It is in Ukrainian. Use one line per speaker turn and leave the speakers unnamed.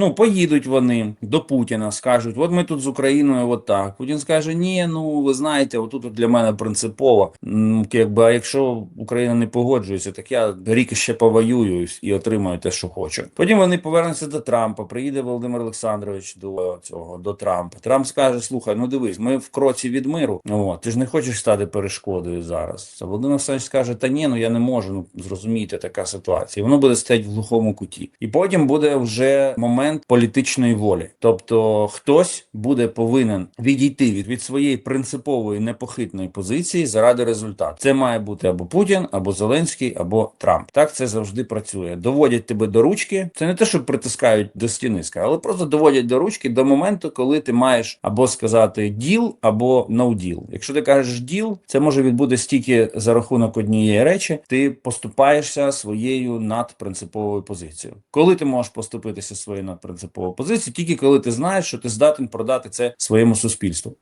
Ну, поїдуть вони до Путіна, скажуть: от ми тут з Україною, от так. Путін скаже: Ні, ну ви знаєте, отут от для мене принципово. Якби, а якщо Україна не погоджується, так я рік ще повоюю і отримаю те, що хочу. Потім вони повернуться до Трампа. Приїде Володимир Олександрович до цього до Трампа. Трамп скаже: Слухай, ну дивись, ми в кроці від миру. От, ти ж не хочеш стати перешкодою зараз. А Володимир Олександрович скаже: Та ні, ну я не можу. Ну зрозумійте, така ситуація. Воно буде стояти в глухому куті. І потім буде вже момент політичної волі. Тобто хтось буде повинен відійти від, від своєї принципової непохитної позиції заради результату. Це має бути або Путін, або Зеленський, або Трамп. Так це завжди працює. Доводять тебе до ручки. Це не те, що притискають до стіни, але просто доводять до ручки до моменту, коли ти маєш або сказати діл, або no. Якщо ти кажеш діл, це може відбутися тільки за рахунок однієї речі. Ти поступаєшся своєю надпринциповою позицією. Коли ти можеш поступитися своєю надпринциповою позицію, тільки коли ти знаєш, що ти здатен продати це своєму суспільству.